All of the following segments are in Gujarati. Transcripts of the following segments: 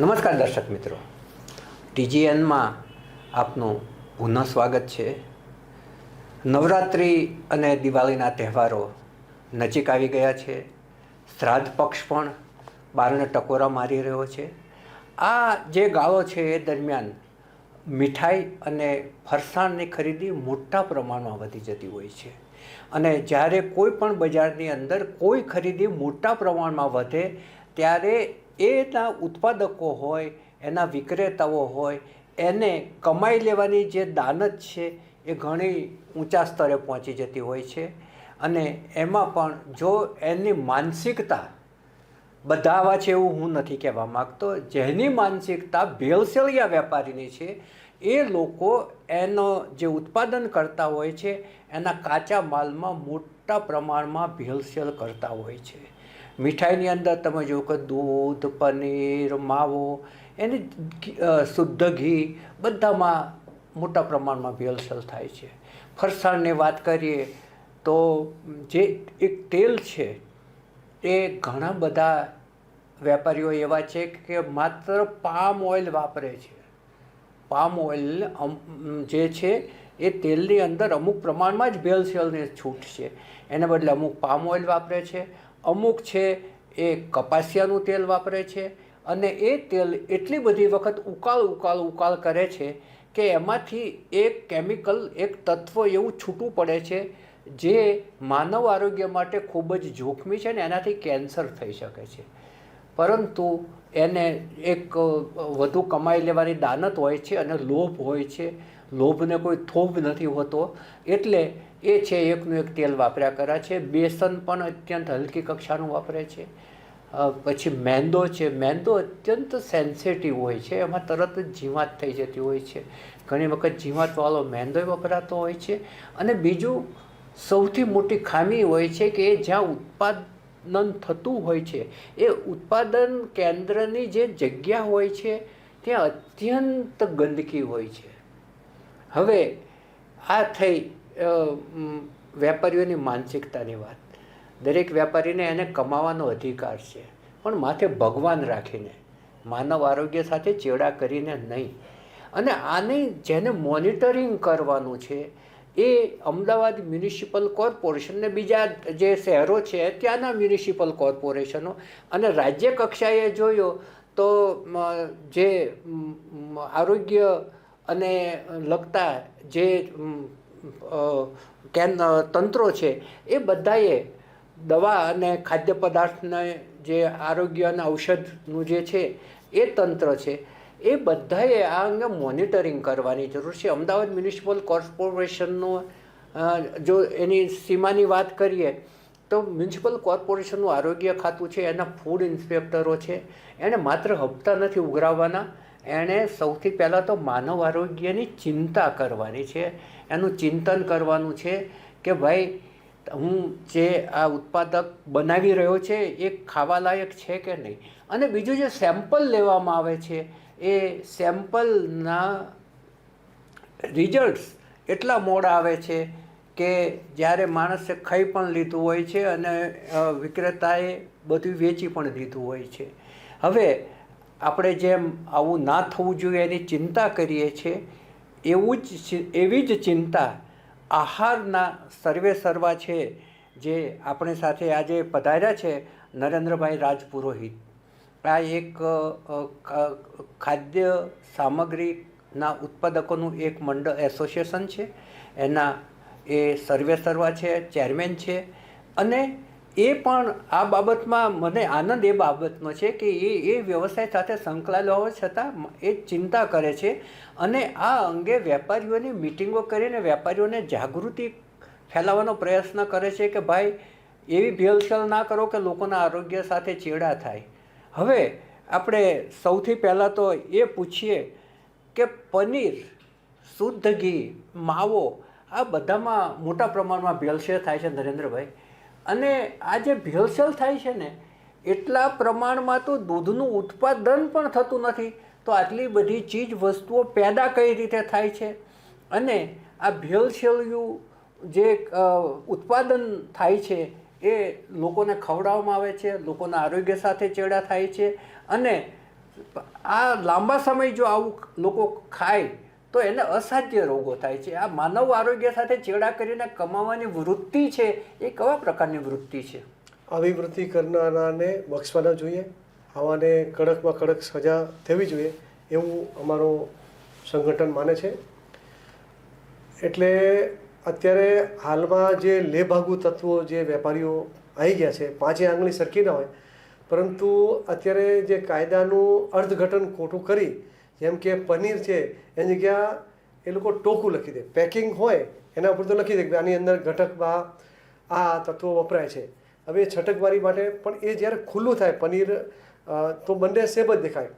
નમસ્કાર દર્શક મિત્રો. ટીજીએનમાં આપનું પુનઃ સ્વાગત છે. નવરાત્રિ અને દિવાળીના તહેવારો નજીક આવી ગયા છે. શ્રાદ્ધ પક્ષ પણ બારણે ટકોરા મારી રહ્યો છે. આ જે ગાળો છે એ દરમિયાન મીઠાઈ અને ફરસાણની ખરીદી મોટા પ્રમાણમાં વધી જતી હોય છે. અને જ્યારે કોઈ પણ બજારની અંદર કોઈ ખરીદી મોટા પ્રમાણમાં વધે, ત્યારે એના ઉત્પાદકો હોય, એના વિક્રેતાઓ હોય, એને કમાઈ લેવાની જે દાનત છે એ ઘણી ઊંચા સ્તરે પહોંચી જતી હોય છે. અને એમાં પણ જો એની માનસિકતા બધા આવા છે એવું હું નથી કહેવા માગતો, જેની માનસિકતા ભેળસેળિયા વેપારીની છે, એ લોકો એનો જે ઉત્પાદન કરતા હોય છે, એના કાચા માલમાં મોટા પ્રમાણમાં ભેળસેળ કરતા હોય છે. મીઠાઈની અંદર તમે જો કે દૂધ, પનીર, માવો, એની શુદ્ધ ઘી બધામાં મોટા પ્રમાણમાં ભેળસેળ થાય છે. ફરસાણની વાત કરીએ તો જે એક તેલ છે, એ ઘણા બધા વેપારીઓ એવા છે કે માત્ર પામ ઓઇલ વાપરે છે. પામ ઓઇલ જે છે, એ તેલની અંદર અમુક પ્રમાણમાં જ ભેળસેળની છૂટ છે. એને બદલે અમુક પામ ઓઇલ વાપરે છે. અમુક છે એ કપાસિયાનું તેલ વાપરે છે અને એ તેલ એટલી બધી વખત ઉકાળ ઉકાળ ઉકાળ કરે છે કે એમાંથી એક કેમિકલ, એક તત્વ એવું છૂટું પડે છે જે માનવ આરોગ્ય માટે ખૂબ જ જોખમી છે ને એનાથી કેન્સર થઈ શકે છે. પરંતુ એને એક વધુ કમાઈ લેવાની દાનત હોય છે અને લોભ હોય છે. લોભને કોઈ થોભ નથી હોતો. એટલે એ છે, એકનું એક તેલ વાપર્યા કરે છે. બેસન પણ અત્યંત હલકી કક્ષાનું વાપરે છે. પછી મેંદો છે. મેંદો અત્યંત સેન્સિટિવ હોય છે. એમાં તરત જ જીવાત થઈ જતી હોય છે. ઘણી વખત જીવાતવાળો મેંદો વપરાતો હોય છે. અને બીજું સૌથી મોટી ખામી હોય છે કે એ જ્યાં ઉત્પાદન થતું હોય છે, એ ઉત્પાદન કેન્દ્રની જે જગ્યા હોય છે, ત્યાં અત્યંત ગંદકી હોય છે. હવે આ થઈ વેપારીઓની માનસિકતાની વાત. દરેક વેપારીને એને કમાવાનો અધિકાર છે. પણ માથે ભગવાન રાખીને, માનવ આરોગ્ય સાથે ચેડા કરીને નહીં. અને આને જેને મોનિટરિંગ કરવાનું છે, એ અમદાવાદ મ્યુનિસિપલ કોર્પોરેશનને બીજા જે શહેરો છે, ત્યાંના મ્યુનિસિપલ કોર્પોરેશનો અને રાજ્ય કક્ષાએ જોયો તો જે આરોગ્ય અને લગતા જે કેન તંત્રો છે, એ બધાએ દવા અને ખાદ્ય પદાર્થને જે આરોગ્ય અને ઔષધનું જે છે, એ તંત્ર છે, એ બધાએ આ અંગે મોનિટરિંગ કરવાની જરૂર છે. અમદાવાદ મ્યુનિસિપલ કોર્પોરેશનનું જો એની સીમાની વાત કરીએ, તો મ્યુનિસિપલ કોર્પોરેશનનું આરોગ્ય ખાતું છે, એના ફૂડ ઇન્સ્પેક્ટરો છે, એને માત્ર હપ્તા નથી ઉઘરાવવાના એણે સૌથી પહેલાં તો માનવ આરોગ્યની ચિંતા કરવાની છે. એનું ચિંતન કરવાનું છે કે ભાઈ, હું જે આ ઉત્પાદક બનાવી રહ્યો છે એ ખાવાલાયક છે કે નહીં? અને બીજું જે સેમ્પલ લેવામાં આવે છે, એ સેમ્પલના રિઝલ્ટ્સ એટલા મોડા આવે છે કે જ્યારે માણસે ખાઈ પણ લીધું હોય છે અને વિક્રેતાએ બધું વેચી પણ દીધું હોય છે. હવે આપણે જેમ આવું ના થવું જોઈએ એની ચિંતા કરીએ છીએ એવું જ એવી જ ચિંતા આહારના સર્વે સર્વા છે, જે આપણી સાથે આજે પધાર્યા છે નરેન્દ્રભાઈ રાજપુરોહિત. આ એક ખાદ્ય સામગ્રીના ઉત્પાદકોનું એક મંડળ એસોસિએશન છે. એના એ સર્વે સર્વા છે, ચેરમેન છે અને એ પણ આ બાબતમાં મને આનંદ એ બાબતનો છે કે એ એ વ્યવસાય સાથે સંકળાયેલો હોવા છતાં એ ચિંતા કરે છે અને આ અંગે વેપારીઓની મિટિંગો કરીને વેપારીઓને જાગૃતિ ફેલાવવાનો પ્રયત્ન કરે છે કે ભાઈ, એવી ભેલસેલ ના કરો કે લોકોના આરોગ્ય સાથે ચેડા થાય. હવે આપણે સૌથી પહેલાં તો એ પૂછીએ કે પનીર, શુદ્ધ ઘી, માવો આ બધામાં મોટા પ્રમાણમાં ભેળસેળ થાય છે નરેન્દ્રભાઈ. અને આ જે ભેળસેળ થાય છે ને, એટલા પ્રમાણમાં તો દૂધનું ઉત્પાદન પણ થતું નથી. તો આટલી બધી ચીજ વસ્તુઓ પેદા કઈ રીતે થાય છે? અને આ ભેળસેળિયું જે ઉત્પાદન થાય છે એ લોકોને ખવડાવવામાં આવે છે, લોકોના આરોગ્ય સાથે ચેડા થાય છે. અને આ લાંબા સમય જો આવું લોકો ખાય તો એને અસાધ્ય રોગો થાય છે. આ માનવ આરોગ્ય સાથે ચેડા કરીને કમાવાની વૃત્તિ છે, એ કેવા પ્રકારની વૃત્તિ છે? આવી વૃત્તિ કરનારાને બક્ષવા જોઈએ, આવાને કડકમાં કડક સજા થવી જોઈએ એવું અમારું સંગઠન માને છે. એટલે અત્યારે હાલમાં જે લેભાગુ તત્વો જે વેપારીઓ આવી ગયા છે, પાંચે આંગળી સરખી ના હોય, પરંતુ અત્યારે જે કાયદાનું અર્થઘટન ખોટું કરી જેમ કે પનીર છે, એની જગ્યા એ લોકો ટોકું લખી દે. પેકિંગ હોય, એના ઉપર તો લખી દે કે આની અંદર ઘટકમાં આ તત્વો વપરાય છે. હવે છટકબારી માટે પણ એ જ્યારે ખુલ્લું થાય, પનીર તો બંને સેમ જ દેખાય.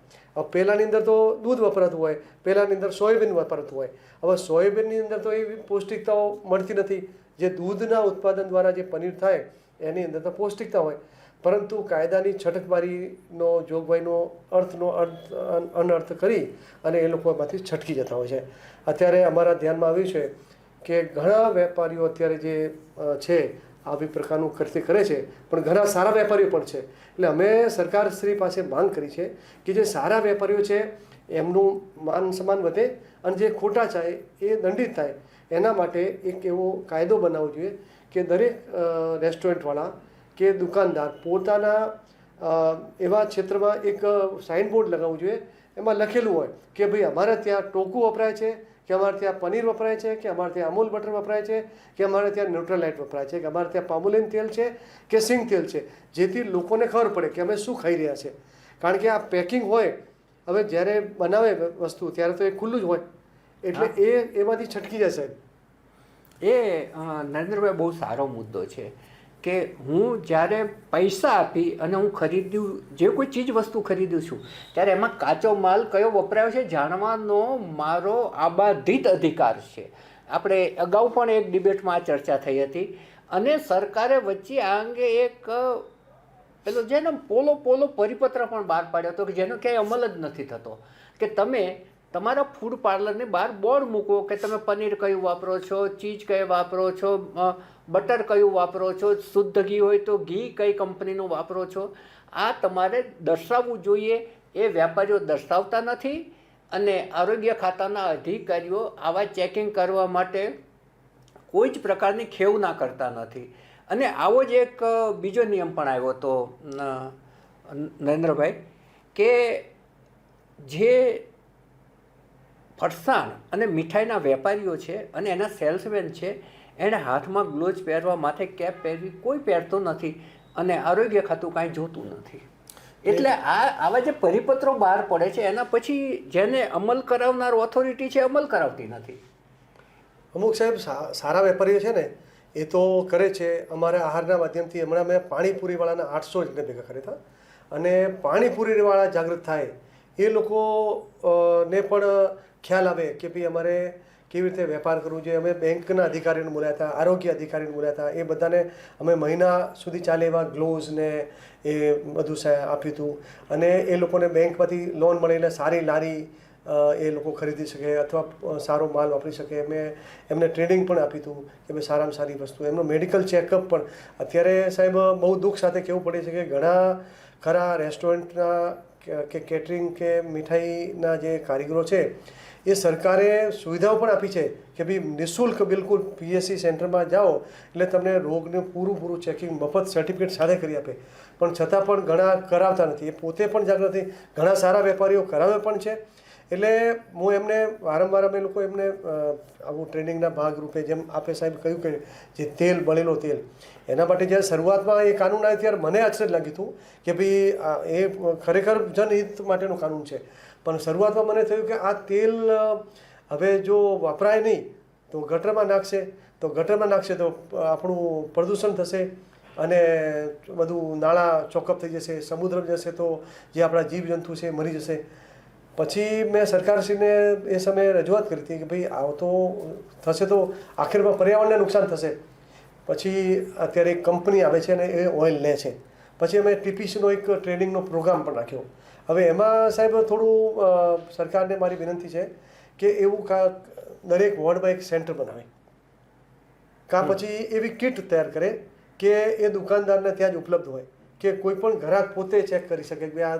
પહેલાંની અંદર તો દૂધ વપરાતું હોય, પહેલાંની અંદર સોયાબીન વપરાતું હોય. હવે સોયાબીનની અંદર તો એવી પૌષ્ટિકતાઓ મળતી નથી. જે દૂધના ઉત્પાદન દ્વારા જે પનીર થાય, એની અંદર તો પૌષ્ટિકતા હોય. પરંતુ કાયદાની છટકબારીનો, જોગવાઈનો અર્થનો અર્થ, અન- અનર્થ કરી અને એ લોકો એમાંથી છટકી જતા હોય છે. અત્યારે અમારા ધ્યાનમાં આવ્યું છે કે ઘણા વેપારીઓ અત્યારે જે છે, આવી પ્રકારનું કૃત્ય કરે છે, પણ ઘણા સારા વેપારીઓ પણ છે. એટલે અમે સરકારશ્રી પાસે માંગ કરી છે કે જે સારા વેપારીઓ છે, એમનું માન સન્માન વધે અને જે ખોટા થાય એ દંડિત થાય. એના માટે એક એવો કાયદો બનાવવો જોઈએ કે દરેક રેસ્ટોરન્ટવાળા કે દુકાનદાર પોતાના એવા ક્ષેત્રમાં એક સાઇનબોર્ડ લગાવવું જોઈએ. એમાં લખેલું હોય કે ભાઈ અમારે ત્યાં ટોકું વપરાય છે કે અમારે ત્યાં પનીર વપરાય છે કે અમારે ત્યાં અમૂલ બટર વપરાય છે કે અમારે ત્યાં ન્યુટ્રલાઇટ વપરાય છે કે અમારે ત્યાં પામોલિન તેલ છે કે સિંગ તેલ છે. જેથી લોકોને ખબર પડે કે અમે શું ખાઈ રહ્યા છે. કારણ કે આ પેકિંગ હોય હવે જ્યારે બનાવે વસ્તુ ત્યારે તો એ ખુલ્લું જ હોય. એટલે એ એમાંથી છટકી જશે એ નરેન્દ્રભાઈ બહુ સારો મુદ્દો છે. કે હું જ્યારે પૈસા આપી અને હું ખરીદ્યું, જે કોઈ ચીજ વસ્તુ ખરીદું છું, ત્યારે એમાં કાચો માલ કયો વપરાયો છે જાણવાનો મારો આબાધિત અધિકાર છે. આપણે અગાઉ પણ એક ડિબેટમાં આ ચર્ચા થઈ હતી અને સરકારે વચ્ચે આ અંગે એક, પેલો જેને પોલો પોલો પરિપત્ર પણ બહાર પાડ્યો હતો કે જેનો ક્યાંય અમલ જ નથી થતો. કે તમે તમારા ફૂડ પાર્લરની બહાર બોર્ડ મૂકો કે તમે પનીર કયું વાપરો છો, ચીઝ કઈ વાપરો છો બટર કયું વાપરો છો, શુદ્ધ ઘી હોય તો ઘી કઈ કંપનીનું વાપરો છો, આ તમારે દર્શાવવું જોઈએ. એ વેપારીઓ દર્શાવતા નથી અને આરોગ્ય ખાતાના અધિકારીઓ આવા ચેકિંગ કરવા માટે કોઈ જ પ્રકારની ખેવ ના કરતા નથી. અને આવો જ એક બીજો નિયમ પણ આવ્યો હતો નરેન્દ્રભાઈ, કે જે ફરસાણ અને મીઠાઈના વેપારીઓ છે અને એના સેલ્સમેન છે એણે હાથમાં ગ્લોવ્સ પહેરવા માથે કેપ પહેરવી કોઈ પહેરતો નથી અને આરોગ્ય ખાતું કાંઈ જોતું નથી. એટલે આ આવા જે પરિપત્રો બહાર પડે છે એના પછી જેને અમલ કરાવનાર ઓથોરિટી છે અમલ કરાવતી નથી. અમુક સાહેબ સારા વેપારીઓ છે ને એ તો કરે છે. અમારા આહારના માધ્યમથી હમણાં મેં પાણીપુરીવાળાના આઠસો જણને ભેગા કર્યા હતા. અને પાણીપુરીવાળા જાગૃત થાય. એ લોકો ને પણ ખ્યાલ આવે કે ભાઈ અમારે કેવી રીતે વેપાર કરવો જોઈએ. અમે બેંકના અધિકારીને બોલ્યા હતા, આરોગ્ય અધિકારીને બોલ્યા હતા. એ બધાને અમે મહિના સુધી ચાલે એવા ગ્લોવ્સ ને એ બધું આપ્યું હતું. અને એ લોકોને બેંકમાંથી લોન મળીને સારી લારી એ લોકો ખરીદી શકે અથવા સારો માલ વાપરી શકે. મેં એમને ટ્રેનિંગ પણ આપી હતું કે ભાઈ સારામાં સારી વસ્તુ. એમનું મેડિકલ ચેકઅપ પણ. અત્યારે સાહેબ બહુ દુઃખ સાથે કહેવું પડે છે કે ઘણા ખરા રેસ્ટોરન્ટના કે- કેટરિંગ કે મીઠાઈના જે કારીગરો છે, એ સરકારે સુવિધાઓ પણ આપી છે કે ભાઈ નિઃશુલ્ક બિલકુલ પીએસસી સેન્ટરમાં જાઓ એટલે તમને રોગને પૂરું પૂરું ચેકિંગ મફત સર્ટિફિકેટ સાથે કરી આપે. પણ છતાં પણ ઘણા કરાવતા નથી. એ પોતે પણ જાગૃતિ ઘણા સારા વેપારીઓ કરાવે પણ છે. એટલે હું એમને વારંવાર અમે લોકો એમને આવું ટ્રેનિંગના ભાગરૂપે જેમ આપે સાહેબ કહ્યું કે જે તેલ, બળેલો તેલ, એના માટે જ્યારે શરૂઆતમાં એ કાનૂન આવ્યું ત્યારે મને આશ્ચર્ય લાગ્યું હતું કે ભાઈ એ ખરેખર જનહિત માટેનું કાનૂન છે. પણ શરૂઆતમાં મને થયું કે આ તેલ હવે જો વપરાય નહીં, તો ગટરમાં નાખશે, તો ગટરમાં નાખશે તો આપણું પ્રદૂષણ થશે અને બધું નાળા ચોકઅપ થઈ જશે, સમુદ્ર જશે તો જે આપણા જીવજંતુ છે મરી જશે. પછી મેં સરકારશ્રીને એ સમયે રજૂઆત કરી હતી કે ભાઈ આવ તો થશે તો આખિરમાં પર્યાવરણને નુકસાન થશે. પછી અત્યારે એક કંપની આવે છે અને એ ઓઇલ લે છે. પછી અમે ટીપીસીનો એક ટ્રેનિંગનો પ્રોગ્રામ પણ રાખ્યો. હવે એમાં સાહેબ થોડું સરકારને મારી વિનંતી છે કે એવું કા દરેક વોર્ડમાં એક સેન્ટર બનાવે. કાં પછી એવી કિટ તૈયાર કરે કે એ દુકાનદારને ત્યાં જ ઉપલબ્ધ હોય. કે કોઈ પણ ગ્રાહક પોતે ચેક કરી શકે કે આ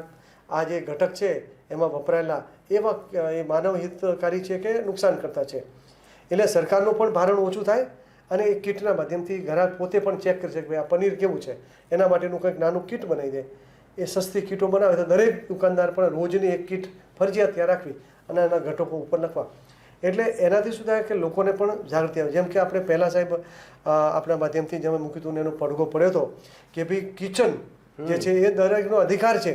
આ જે ઘટક છે એમાં વપરાયેલા એવા એ માનવ હિતકારી છે કે નુકસાન કરતા છે. એટલે સરકારનું પણ ભારણ ઓછું થાય અને એ કીટના માધ્યમથી ગ્રાહક પોતે પણ ચેક કરી શકે કે ભાઈ આ પનીર કેવું છે. એના માટેનું કંઈક નાનું કીટ બનાવી દે. એ સસ્તી કીટો બનાવે તો દરેક દુકાનદાર પણ રોજની એક કીટ ફરજિયાત ત્યાં રાખવી અને એના ઘટકો ઉપર લખવા. એટલે એનાથી શું થાય કે લોકોને પણ જાગૃતિ આવે. જેમ કે આપણે પહેલાં સાહેબ આપણા માધ્યમથી જેમ મૂક્યું હતું ને એનો પડઘો પડ્યો હતો કે ભાઈ કિચન જે છે એ દરેકનો અધિકાર છે.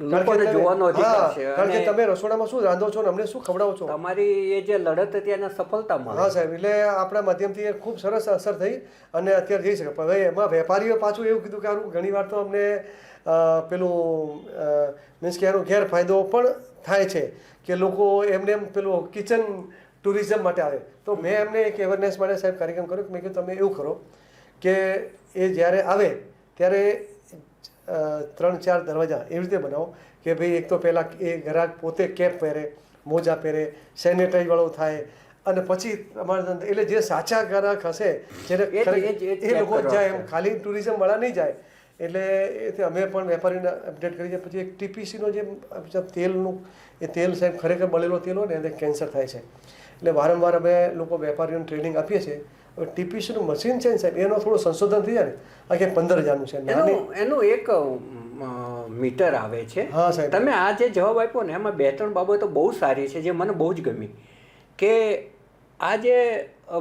લોકોને જોવાનો અધિકાર છે કારણ કે તમે રસોડામાં શું રાંધો છો ને અમને શું ખવડાવો છો? તમારી એ જે લડત હતી એને સફળતા મળી હા સાહેબ એટલે આપણા માધ્યમથી એ ખૂબ સરસ અસર થઈ અને અત્યારે જઈ શકે પણ હવે એમાં વેપારીઓ પાછું એવું કીધું કે આનું ઘણી વાર તો અમને પેલું મીન્સ કે એનો ગેરફાયદો પણ થાય છે કે લોકો એમને એમ પેલું કિચન ટુરિઝમ માટે આવે. તો મેં એમને એક એવરનેસ માટે સાહેબ કાર્યક્રમ કર્યો કે મેં કીધું તમે એવું કરો કે એ જ્યારે આવે ત્યારે ત્રણ ચાર દરવાજા એવી રીતે બનાવો કે ભાઈ એક તો પહેલાં એ ગ્રાહક પોતે કેપ પહેરે મોજા પહેરે સેનિટાઈઝવાળો થાય અને પછી અમારા એટલે જે સાચા ગ્રાહક હશે જેને એ લોકો જાય એમ ખાલી ટુરિઝમ વાળા નહીં જાય. એટલે અમે પણ વેપારીને અપડેટ કરી છે. પછી એક ટીપીસીનો જે તેલનું એ તેલ સાહેબ ખરેખર બળેલો તેલ હોય ને એને કેન્સર થાય છે. એટલે વારંવાર અમે લોકો વેપારીઓને ટ્રેનિંગ આપીએ છીએ. ટીપીસીનું મશીન છે ને સાહેબ એનો થોડું સંશોધન થઈ જાય ને. આખે પંદર હજારનું છે એનું એનું એક મીટર આવે છે. હા, સાહેબ. તમે આ જે જવાબ આપ્યો ને એમાં બે ત્રણ બાબતો બહુ સારી છે જે મને બહુ જ ગમી. કે આ જે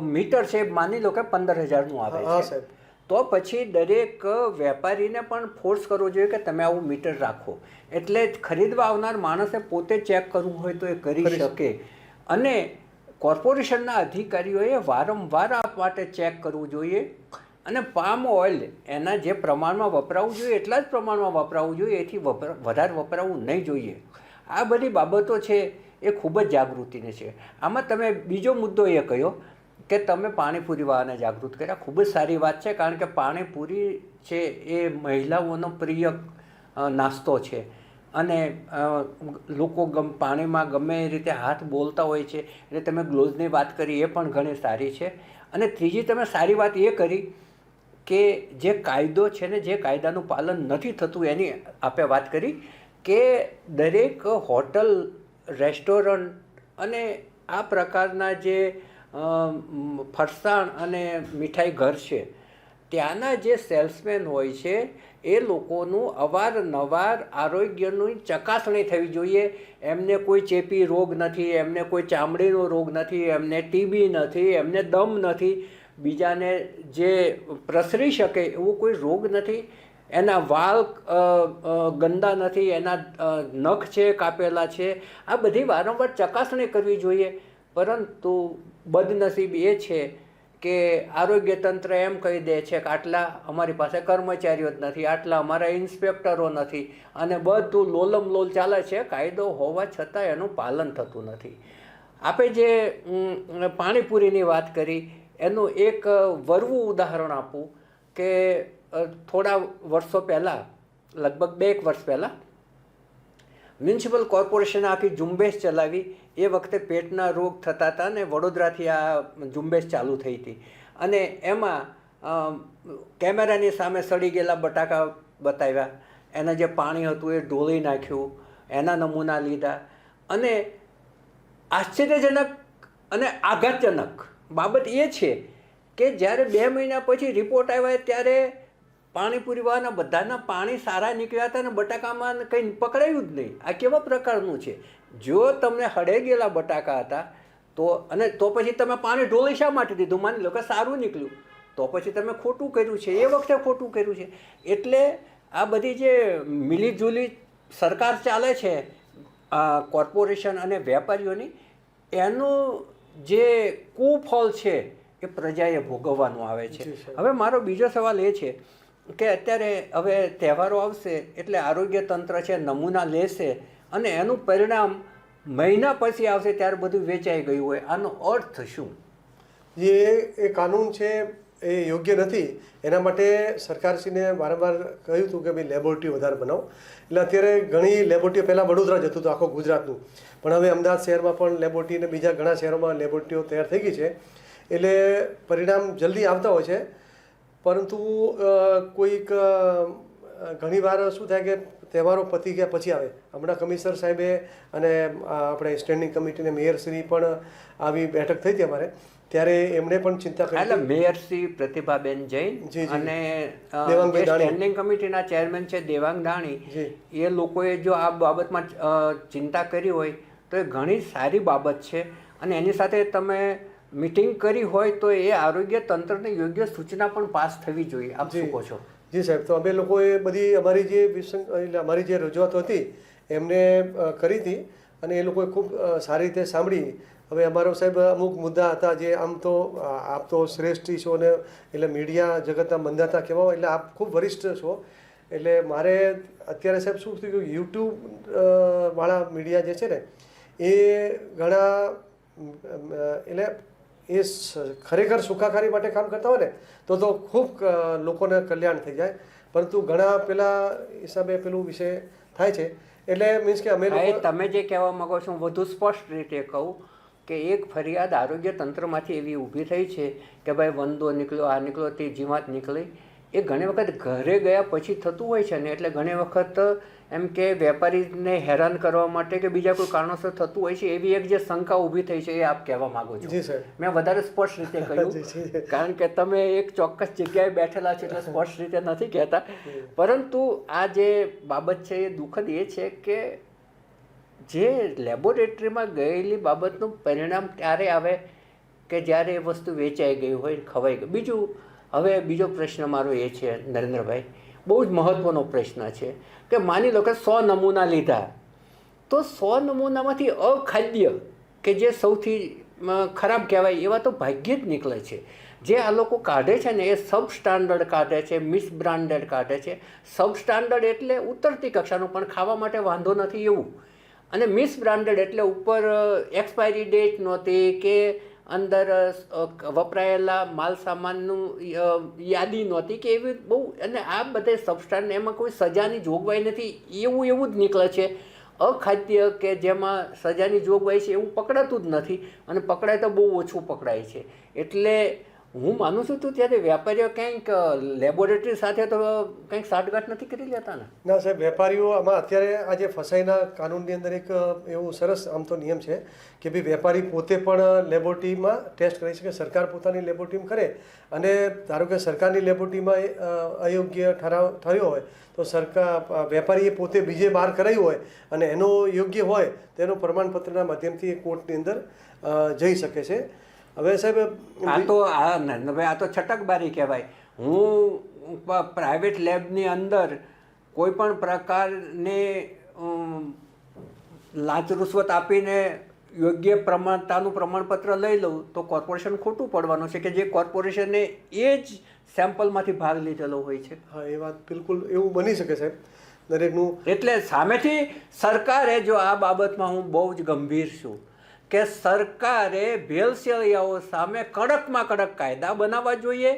મીટર છે માની લો કે પંદર હજારનું આવે છે. સાહેબ. તો પછી દરેક વેપારીને પણ ફોર્સ કરવો જોઈએ કે તમે આવું મીટર રાખો. એટલે ખરીદવા આવનાર માણસે પોતે ચેક કરવું હોય તો એ કરી શકે. અને કોર્પોરેશનના અધિકારીઓએ વારંવાર આ માટે ચેક કરવું જોઈએ અને પામ ઓઇલ એના જે પ્રમાણમાં વપરાવું જોઈએ, એટલા જ પ્રમાણમાં વપરાવું જોઈએ, એથી વપરા, વધારે વપરાવું નહીં જોઈએ. આ બધી બાબતો છે એ ખૂબ જ જાગૃતિની છે. આમાં તમે બીજો મુદ્દો એ કહ્યો કે તમે પાણીપુરી વાળાને જાગૃત કર્યા. ખૂબ જ સારી વાત છે, કારણ કે પાણીપુરી છે એ મહિલાઓનો પ્રિય નાસ્તો છે. અને લોકો ગમ, પાણીમાં ગમે એ રીતે હાથ બોલતા હોય છે એટલે તમે ગ્લોવ્સની વાત કરી, એ પણ ઘણી સારી છે. અને ત્રીજી તમે સારી વાત એ કરી કે જે કાયદો છે ને, જે કાયદાનું પાલન નથી થતું, એની આપે વાત કરી કે દરેક હોટલ, રેસ્ટોરન્ટ અને આ પ્રકારના જે ફરસાણ અને મીઠાઈ ઘર છે, ત્યાંના જે સેલ્સમેન હોય છે એ લોકોનું અવારનવાર આરોગ્યની ચકાસણી થવી જોઈએ. એમને કોઈ ચેપી રોગ નથી, એમને કોઈ ચામડીનો રોગ નથી, એમને ટીબી નથી, એમને દમ નથી. બીજાને જે પ્રસરી શકે એવો કોઈ રોગ નથી. એના વાળ ગંદા નથી, એના નખ છે, કાપેલા છે. આ બધી વારંવાર ચકાસણી કરવી જોઈએ. પરંતુ બદનસીબ એ છે કે આરોગ્ય તંત્ર એમ કહી દે છે કે આટલા અમારી પાસે કર્મચારીઓ જ નથી, આટલા અમારા ઇન્સ્પેક્ટરો નથી અને બધું લોલમ લોલ ચાલે છે, કાયદો હોવા છતાં એનું પાલન થતું નથી. આપે જે પાણીપુરીની વાત કરી, એનું એક વરવું ઉદાહરણ આપું કે થોડા વર્ષો પહેલાં, લગભગ બે એક વર્ષ પહેલાં મ્યુનિસિપલ કોર્પોરેશન આખી ઝુંબેશ ચલાવી. એ વખતે પેટના રોગ થતા હતા ને વડોદરાથી આ ઝુંબેશ ચાલુ થઈ હતી. અને એમાં કેમેરાની સામે સડી ગયેલા બટાકા બતાવ્યા. એના જે પાણી હતું એ ઢોળી નાખ્યું, એના નમૂના લીધા. અને આશ્ચર્યજનક અને આઘાતજનક બાબત એ છે કે જ્યારે બે મહિના પછી રિપોર્ટ આવ્યા ત્યારે પાણીપુરીવાળાના બધાના પાણી સારા નીકળ્યા હતા અને બટાકામાં કંઈ પકડાયું જ નહીં. આ કેવા પ્રકારનું છે? જો તમને હળે ગયેલા બટાકા હતા તો અને તો પછી તમે પાણી ઢોળી શા માટે દીધું? માની લો કે સારું નીકળ્યું. તો પછી તમે ખોટું કર્યું છે. એ વખતે ખોટું કર્યું છે. એટલે આ બધી જે મિલીજુલી સરકાર ચાલે છે આ કોર્પોરેશન અને વેપારીઓની એનું જે કુફળ છે એ પ્રજાએ ભોગવવાનું આવે છે. હવે મારો બીજો સવાલ એ છે કે અત્યારે હવે તહેવારો આવશે એટલે આરોગ્ય તંત્ર છે, નમૂના લેશે અને એનું પરિણામ મહિના પછી આવશે ત્યારે બધું વેચાઈ ગયું હોય. આનો અર્થ શું? જે એ કાનૂન છે એ યોગ્ય નથી. એના માટે સરકારશ્રીને વારંવાર કહ્યું હતું કે ભાઈ લેબોરેટરી વધારે બનાવો. એટલે અત્યારે ઘણી લેબોરેટરીઓ, પહેલાં વડોદરા જતું હતું, આખું ગુજરાતનું. પણ હવે અમદાવાદ શહેરમાં પણ લેબોરેટરી અને બીજા ઘણા શહેરોમાં લેબોરેટરીઓ તૈયાર થઈ ગઈ છે. એટલે પરિણામ જલ્દી આવતા હોય છે. પરંતુ કોઈક ઘણીવાર શું થાય કે તહેવારો પતી ગયા પછી આવે હમણાં કમિશનર સાહેબે અને આપણે સ્ટેન્ડિંગ કમિટીને મેયરશ્રી પણ આવી બેઠક થઈ હતી અમારે ત્યારે એમણે પણ ચિંતા કરી એટલે હતી. મેયર શ્રી પ્રતિભાબેન જૈન. અને. સ્ટેન્ડિંગ કમિટીના ચેરમેન છે દેવાંગ દાણી એ લોકોએ જો આ બાબતમાં ચિંતા કરી હોય તો એ ઘણી સારી બાબત છે અને એની સાથે તમે મિટિંગ કરી હોય તો એ આરોગ્ય તંત્રને યોગ્ય સૂચના પણ પાસ થવી જોઈએ. આપ શું કહો છો? જી સાહેબ તો અમે લોકોએ બધી અમારી જે વિસંગ એટલે અમારી જે રજૂઆતો હતી એમને કરી હતી અને એ લોકોએ ખૂબ સારી રીતે સાંભળી. હવે અમારો સાહેબ અમુક મુદ્દા હતા જે આમ તો આપ તો શ્રેષ્ઠ છો ને એટલે મીડિયા જગતના મંદાતા કહેવા એટલે આપ ખૂબ વરિષ્ઠ છો. એટલે મારે અત્યારે સાહેબ શું થયું કે યુટ્યુબ વાળા મીડિયા જે છે ને એ ઘણા એટલે એ ખરેખર સુખાકારી માટે કામ કરતા હોય ને તો તો ખૂબ લોકોને કલ્યાણ થઈ જાય. પરંતુ ઘણા પેલા હિસાબે પેલું વિષય થાય છે. એટલે મીન્સ કે અમે તમે જે કહેવા માંગો છો હું વધુ સ્પષ્ટ રીતે કહું કે એક ફરિયાદ આરોગ્ય તંત્રમાંથી એવી ઊભી થઈ છે કે ભાઈ વંદો નીકળ્યો આ નીકળ્યો તે જીવાત નીકળી. એ ઘણી વખત ઘરે ગયા પછી થતું હોય છે ને એટલે ઘણી વખત એમ કે વેપારીને હેરાન કરવા માટે કે બીજા કોઈ કારણોસર થતું હોય છે એવી એક જે શંકા ઊભી થઈ છે એ આપ કહેવા માગો છો. મેં વધારે સ્પષ્ટ રીતે કહ્યું. કારણ કે તમે એક ચોક્કસ જગ્યાએ બેઠેલા છો એટલે સ્પષ્ટ રીતે નથી કહેતા. પરંતુ આ જે બાબત છે એ દુઃખદ એ છે કે જે લેબોરેટરીમાં ગયેલી બાબતનું પરિણામ ત્યારે આવે કે જ્યારે એ વસ્તુ વેચાઈ ગઈ હોય ખવાઈ ગઈ. બીજું હવે બીજો પ્રશ્ન મારો એ છે, નરેન્દ્રભાઈ, બહુ જ મહત્ત્વનો પ્રશ્ન છે કે માની લો કે સો નમૂના લીધા, તો સો નમૂનામાંથી અખાદ્ય કે જે સૌથી ખરાબ કહેવાય એવા તો ભાગ્યે જ નીકળે છે. જે આ લોકો કાઢે છે ને એ સબ સ્ટાન્ડર્ડ કાઢે છે મિસ બ્રાન્ડેડ કાઢે છે. સબ સ્ટાન્ડર્ડ એટલે ઉતરતી કક્ષાનું પણ ખાવા માટે વાંધો નથી એવું. અને મિસ બ્રાન્ડેડ એટલે ઉપર એક્સપાયરી ડેટ નહોતી કે અંદર વપરાયેલા માલ સામાનનું યાદી નહોતી કે એવી બહુ, અને આ બધે સબસ્ટાન્ડ એમાં કોઈ સજાની જોગવાઈ નથી. એવું એવું જ નીકળે છે. અખાદ્ય કે જેમાં સજાની જોગવાઈ છે એવું પકડાતું જ નથી. અને પકડાય તો બહુ ઓછું પકડાય છે. એટલે હું માનું છું તો ત્યારે વેપારીઓ કંઈક લેબોરેટરી સાથે તો કંઈક સાઠગાંઠ નથી કરી લેતા ને ના સાહેબ, વેપારીઓ આમાં અત્યારે આજે ફસાઈના કાનૂનની અંદર એક એવું સરસ આમ તો નિયમ છે કે ભાઈ વેપારી પોતે પણ લેબોરેટરીમાં ટેસ્ટ કરી શકે, સરકાર પોતાની લેબોરેટરીમાં કરે અને ધારો કે સરકારની લેબોરેટરીમાં અયોગ્ય ઠરાવ થયો હોય તો સરકાર વેપારીએ પોતે બીજે બહાર કરાયું હોય અને એનો યોગ્ય હોય તેનો પ્રમાણપત્રના માધ્યમથી એ કોર્ટની અંદર જઈ શકે છે. હવે સાહેબ આ તો આ નરેન્દ્રભાઈ આ તો છટકબારી કહેવાય. હું પ્રાઇવેટ લેબની અંદર કોઈ પણ પ્રકારને લાંચ રૂશ્વત આપીને યોગ્ય પ્રમાણતાનું પ્રમાણપત્ર લઈ લઉં તો કોર્પોરેશન ખોટું પડવાનું છે કે જે કોર્પોરેશને એ જ સેમ્પલમાંથી ભાગ લીધેલો હોય છે. હા એ વાત બિલકુલ એવું બની શકે સાહેબ. દરેકનું એટલે સામેથી સરકારે જો આ બાબતમાં હું બહુ જ ગંભીર છું. કે સરકારે ભેળસેળિયાઓ સામે કડકમાં કડક કાયદા બનાવવા જોઈએ,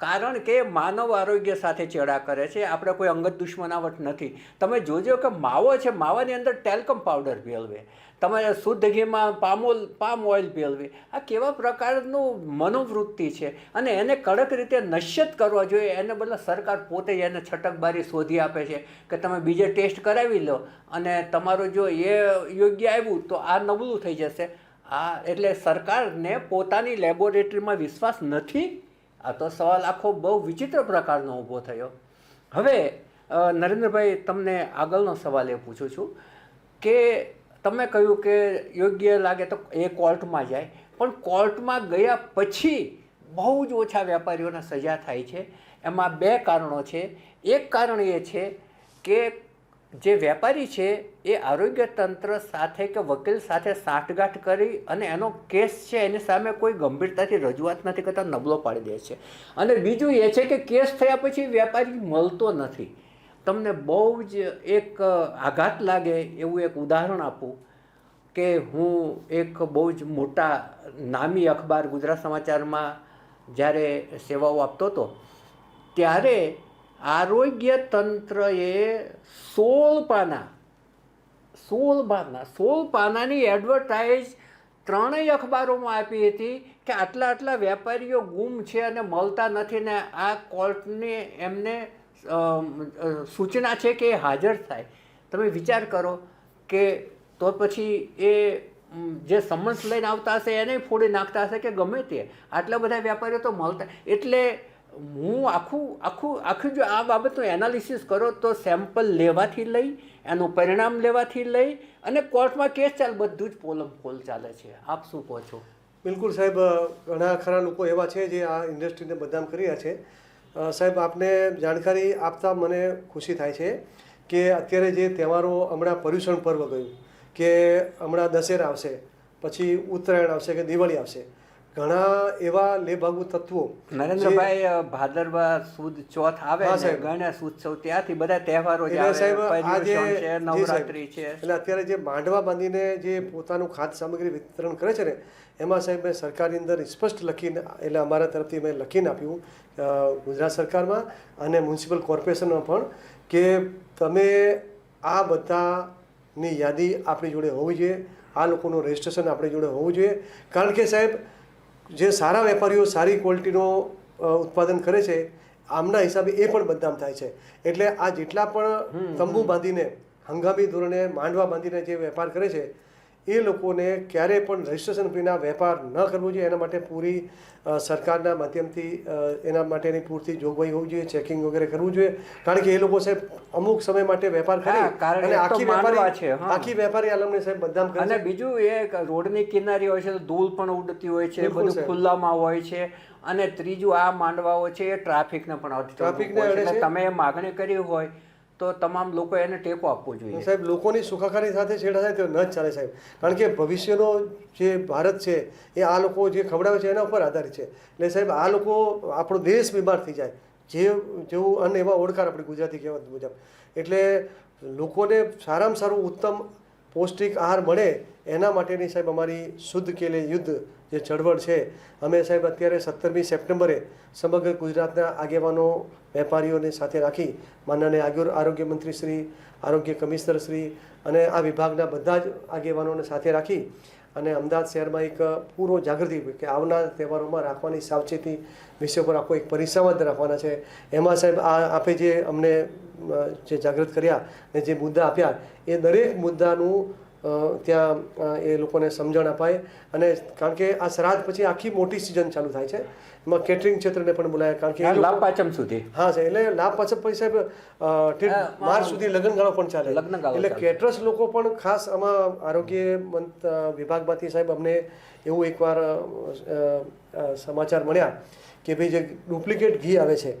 કારણ કે માનવ આરોગ્ય સાથે ચેડા કરે છે. આપણે કોઈ અંગત દુશ્મનાવટ નથી. તમે જોજો કે માવો છે, માવાની અંદર ટેલ્કમ પાવડર ભેળવે તમે શુદ્ધ ઘીમાં પામોલ પામ ઓઇલ ભેળવે આ કેવા પ્રકારનું મનોવૃત્તિ છે? અને એને કડક રીતે નશ્યત કરવા જોઈએ. એને બદલે સરકાર પોતે જ એને છટકબારી શોધી આપે છે કે તમે બીજે ટેસ્ટ કરાવી લો અને તમારું જો એ યોગ્ય આવ્યું તો આ નબળું થઈ જશે. આ એટલે સરકારને પોતાની લેબોરેટરીમાં વિશ્વાસ નથી? આ તો સવાલ આખો બહુ વિચિત્ર પ્રકારનો ઊભો થયો. હવે નરેન્દ્રભાઈ, તમને આગળનો સવાલ એ પૂછું છું કે તમે કહ્યું કે યોગ્ય લાગે તો એ કોર્ટમાં જાય. પણ કોર્ટમાં ગયા પછી બહુ જ ઓછા વેપારીઓને સજા થાય છે. એમાં બે કારણો છે. એક કારણ એ છે કે જે વેપારી છે એ આરોગ્ય તંત્ર સાથે કે વકીલ સાથે સાંઠગાંઠ કરી અને એનો કેસ છે એની સામે કોઈ ગંભીરતાથી રજૂઆત નથી કરતા, નબળો પાડી દે છે. અને બીજું એ છે કે કેસ થયા પછી વેપારી મળતો નથી. તમને બહુ જ એક આઘાત લાગે એવું એક ઉદાહરણ આપું કે હું એક બહુ જ મોટા નામી અખબાર ગુજરાત સમાચારમાં જ્યારે સેવાઓ આપતો હતો, ત્યારે આરોગ્ય તંત્રએ સોળ પાના સોળ પાના, સોળ પાનાની એડવર્ટાઇઝ ત્રણેય અખબારોમાં આપી હતી કે આટલા આટલા વેપારીઓ ગુમ છે અને મળતા નથી ને આ કોર્ટને એમને સૂચના છે કે હાજર થાય. તમે વિચાર કરો કે તો પછી એ જે સમન્સ લઈને આવતા હશે એને ફોડી નાખતા હશે કે ગમે તે. આટલા બધા વેપારીઓ તો મળતા. એટલે હું આખું આખું આખું જો આ બાબતનું એનાલિસિસ કરો તો સેમ્પલ લેવાથી લઈ, એનું પરિણામ લેવાથી લઈ અને કોર્ટમાં કેસ ચાલે, બધું જ પોલમ પોલ ચાલે છે. આપ શું કહો છો? બિલકુલ સાહેબ ઘણા ખરા લોકો એવા છે જે આ ઇન્ડસ્ટ્રીને બદનામ કરી રહ્યા છે. સાહેબ, આપને જાણકારી આપતા મને ખુશી થાય છે કે અત્યારે જે તહેવારો હમણાં પર્યુષણ પર્વ ગયું, કે હમણાં દશેરા આવશે, પછી ઉત્તરાયણ આવશે કે દિવાળી આવશે ઘણા એવા લેભાગુ તત્વો નરેન્દ્રભાઈ ભાદરવા સુદ ચોથ આવે છે. ગણેશ ઉત્સવ ત્યાંથી બધા તહેવારો નવરાત્રી છે. એટલે અત્યારે જે માંડવા બાંધીને જે પોતાનું ખાદ્ય સામગ્રી વિતરણ કરે છે ને એમાં સાહેબ મેં સરકારની અંદર સ્પષ્ટ લખીને એટલે અમારા તરફથી મેં લખીને આપ્યું ગુજરાત સરકારમાં અને મ્યુનિસિપલ કોર્પોરેશનમાં પણ કે તમે આ બધાની યાદી આપણી જોડે હોવી જોઈએ આ લોકોનું રજિસ્ટ્રેશન આપણી જોડે હોવું જોઈએ. કારણ કે સાહેબ જે સારા વેપારીઓ સારી ક્વોલિટીનો ઉત્પાદન કરે છે આમના હિસાબે એ પણ બદનામ થાય છે. એટલે આ જેટલા પણ તંબુ બાંધીને હંગામી ધોરણે માંડવા બાંધીને જે વેપાર કરે છે એ લોકોને ક્યારેય પણ રજિસ્ટ્રેશન વિના વેપાર ન કરવો જોઈએ. એના માટે પૂરી સરકારના માધ્યમથી એના માટેની પૂરતી જોગવાઈ હોવી જોઈએ ચેકિંગ વગેરે કરવું જોઈએ. કારણ કે એ લોકો સાહેબ અમુક સમય માટે વેપાર કરે અને આખી વેપારી છે, આખી વેપારી આલમને સાહેબ બદનામ કરે અને બીજું એ રોડની કિનારી હોય છે તો ધૂળ પણ ઉડતી હોય છે બધું ખુલ્લામાં હોય છે. અને ત્રીજું આ માંડવાઓ છે એ ટ્રાફિકને પણ ટ્રાફિકને તમે માગણી કરી હોય તો તમામ લોકો એને ટેકો આપવો જોઈએ. સાહેબ, લોકોની સુખાકારી સાથે છેડા થાય તો ન ચાલે સાહેબ. કારણ કે ભવિષ્યનો જે ભારત છે, એ આ લોકો જે ખવડાવે છે, એના ઉપર આધારિત છે. એટલે સાહેબ, આ લોકો, આપણો દેશ બીમાર થઈ જાય. જે, જેવું અન્ન એવા ઓળખાર આપણી ગુજરાતી કહેવત મુજબ. એટલે લોકોને સારામાં સારું ઉત્તમ પૌષ્ટિક આહાર મળે એના માટેની સાહેબ અમારી શુદ્ધ કેલે યુદ્ધ જે ચળવળ છે, અમે સાહેબ અત્યારે સત્તરમી સપ્ટેમ્બરે સમગ્ર ગુજરાતના આગેવાનો, વેપારીઓને સાથે રાખી માનનીય આરોગ્ય મંત્રી શ્રી, આરોગ્ય કમિશનર શ્રી અને આ વિભાગના બધા જ આગેવાનોને સાથે રાખી અને અમદાવાદ શહેરમાં એક પૂરો જાગૃતિ કે આવનાર તહેવારોમાં રાખવાની સાવચેતી વિષય પર આખો એક પરિસંવાદ રાખવાના છે. એમાં સાહેબ આ આપે જે અમને જે જાગૃત કર્યા ને જે મુદ્દા આપ્યા, એ દરેક મુદ્દાનું ત્યાં એ લોકોને સમજણ અપાય. અને કારણ કે આ શ્રાદ્ધ પછી આખી મોટી સિઝન ચાલુ થાય છે. એમાં કેટરિંગ ક્ષેત્રને પણ બોલાય. કારણ કે લાભ પાંચમ સુધી. હા સર એટલે લાભ પાછળ પછી સાહેબ માર્ચ સુધી લગ્નગાળો પણ ચાલે. એટલે કેટરસ લોકો પણ ખાસ આમાં આરોગ્ય મંત- વિભાગમાંથી સાહેબ અમને એવું એકવાર સમાચાર મળ્યા. કે ભાઈ જે ડુપ્લિકેટ ઘી આવે છે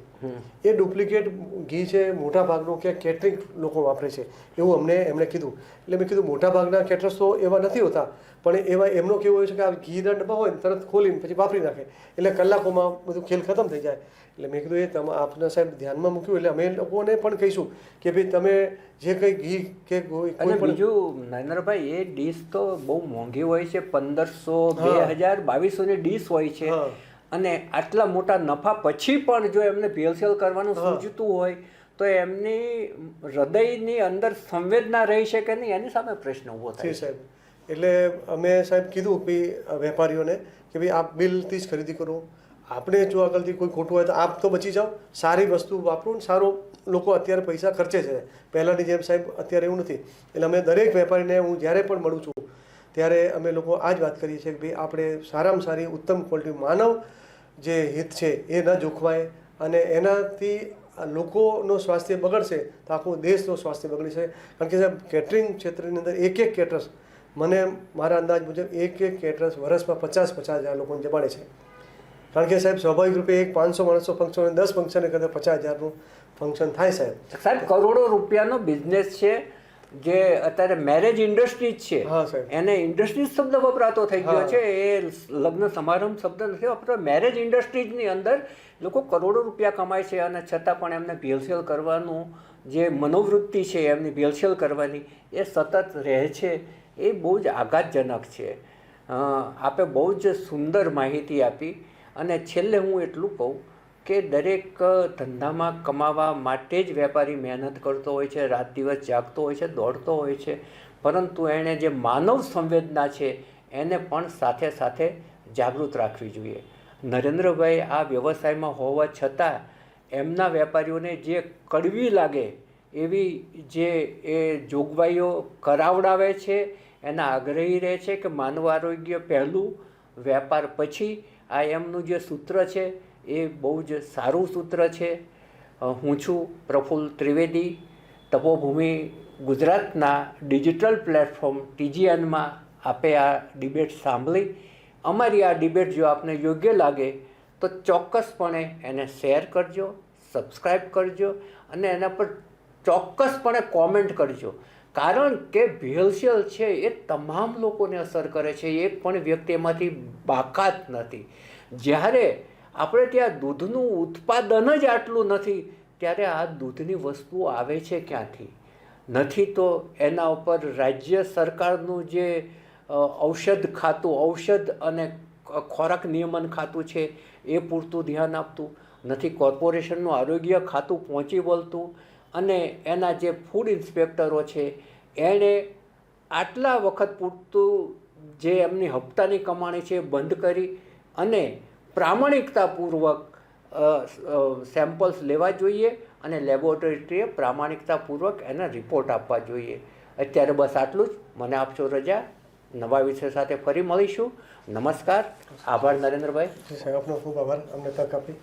એ ડુપ્લિકેટ ઘી છે મોટા ભાગનું કે કેટરિંગ લોકો વાપરે છે એવું અમને એમણે કીધું. એટલે મેં કીધું મોટા ભાગના કેટરર્સ તો એવા નથી હોતા પણ એવા એમનો કેવું હોય છે કે આ ઘીના ડબ્બા હોય ને તરત ખોલીને પછી વાપરી નાખે. એટલે કલાકોમાં બધું ખેલ ખતમ થઈ જાય. એટલે મેં કીધું એ તમે આપના સાહેબ ધ્યાનમાં મૂક્યું એટલે અમે લોકોને પણ કહીશું કે ભાઈ તમે જે કંઈ ઘી કે અને બીજું નરેન્દ્રભાઈ એ ડીશ તો બહુ મોંઘી હોય છે પંદરસો બે હજાર બાવીસોની ડીશ હોય છે. અને આટલા મોટા નફા પછી પણ જો એમને ભેળસેળ કરવાનું. સૂચતું હોય તો એમની હૃદયની અંદર સંવેદના રહી શકે નહીં એની સામે પ્રશ્ન ઊભો થાય સાહેબ. એટલે અમે સાહેબ કીધું કે વેપારીઓને કે ભાઈ આપ બિલથી જ ખરીદી કરો. આપણે જો આગળથી કોઈ ખોટું હોય તો આપ તો બચી જાઓ. સારી વસ્તુ વાપરો ને સારો લોકો અત્યારે પૈસા ખર્ચે છે. પહેલાંની જેમ સાહેબ અત્યારે એવું નથી. એટલે અમે દરેક વેપારીને હું જ્યારે પણ મળું છું ત્યારે અમે લોકો આ જ વાત કરીએ છીએ કે ભાઈ આપણે સારામાં સારી ઉત્તમ ક્વોલિટી માનવ જે હિત છે એ ન જોખવાય અને એનાથી લોકોનું સ્વાસ્થ્ય બગડશે તો આખું દેશનું સ્વાસ્થ્ય બગડશે કારણ કે સાહેબ કેટરિંગ ક્ષેત્રની અંદર એક એક કેટરસ મને મારા અંદાજ મુજબ એક એક કેટરસ વર્ષમાં પચાસ પચાસ હજાર લોકોને જમાડે છે. કારણ કે સાહેબ, સ્વાભાવિક રૂપે એક પાંચસો માણસો ફંક્શન દસ ફંક્શન કરતાં પચાસ હજારનું ફંક્શન થાય સાહેબ. સાહેબ, કરોડો રૂપિયાનો બિઝનેસ છે. જે અત્યારે મેરેજ ઇન્ડસ્ટ્રી જ છે. એને ઇન્ડસ્ટ્રી શબ્દ વપરાતો થઈ ગયો છે. એ લગ્ન સમારંભ શબ્દ નથી વપરાતો. મેરેજ ઇન્ડસ્ટ્રીઝની અંદર લોકો કરોડો રૂપિયા કમાય છે અને છતાં પણ એમને ભેલસેલ કરવાનું જે મનોવૃત્તિ છે એમની ભેલસેલ કરવાની એ સતત રહે છે. એ બહુ જ આઘાતજનક છે. આપે બહુ જ સુંદર માહિતી આપી અને છેલ્લે હું એટલું કહું કે દરેક ધંધામાં કમાવા માટે જ વેપારી મહેનત કરતો હોય છે, રાત દિવસ જાગતો હોય છે, દોડતો હોય છે. પરંતુ એણે જે માનવ સંવેદના છે, એને પણ સાથે સાથે જાગૃત રાખવી જોઈએ. નરેન્દ્રભાઈ આ વ્યવસાયમાં હોવા છતાં એમના વેપારીઓને જે કડવી લાગે એવી જે એ જોગવાઈઓ કરાવડાવે છે, એના આગ્રહી રહે છે કે માનવ આરોગ્ય પહેલું, વેપાર પછી આ એમનું જે સૂત્ર છે એ બહુ જ સારું સૂત્ર છે. હું છું પ્રફુલ્લ ત્રિવેદી. તપોભૂમિ ગુજરાતના ડિજિટલ પ્લેટફોર્મ ટીજીએનમાં આપે આ ડિબેટ સાંભળી. અમારી આ ડિબેટ જો આપને યોગ્ય લાગે તો ચોક્કસપણે એને શેર કરજો સબસ્ક્રાઈબ કરજો અને એના પર ચોક્કસપણે કોમેન્ટ કરજો. કારણ કે ભેળસેળ છે એ તમામ લોકોને અસર કરે છે. એક પણ વ્યક્તિ એમાંથી બાકાત નથી. જ્યારે આપણે ત્યાં દૂધનું ઉત્પાદન જ આટલું નથી. ત્યારે આ દૂધની વસ્તુઓ આવે છે ક્યાંથી? નથી તો એના ઉપર રાજ્ય સરકારનું જે ઔષધ ખાતું, ઔષધ અને ખોરાક નિયમન ખાતું છે, એ પૂરતું ધ્યાન આપતું. નથી કોર્પોરેશનનું આરોગ્ય ખાતું પહોંચી વળતું અને એના જે ફૂડ ઇન્સ્પેક્ટરો છે, એણે આટલા વખત પૂરતું જે એમની હપ્તાની કમાણી છે બંધ કરી અને પ્રામાણિકતાપૂર્વક સેમ્પલ્સ લેવા જોઈએ અને લેબોરેટરીએ પ્રામાણિકતાપૂર્વક એના રિપોર્ટ આપવા જોઈએ. અત્યારે બસ આટલું જ. મને આપશો રજા. નવા વિષય સાથે ફરી મળીશું. નમસ્કાર. આભાર નરેન્દ્રભાઈ. આપનો ખૂબ આભાર. અમને તક આપી.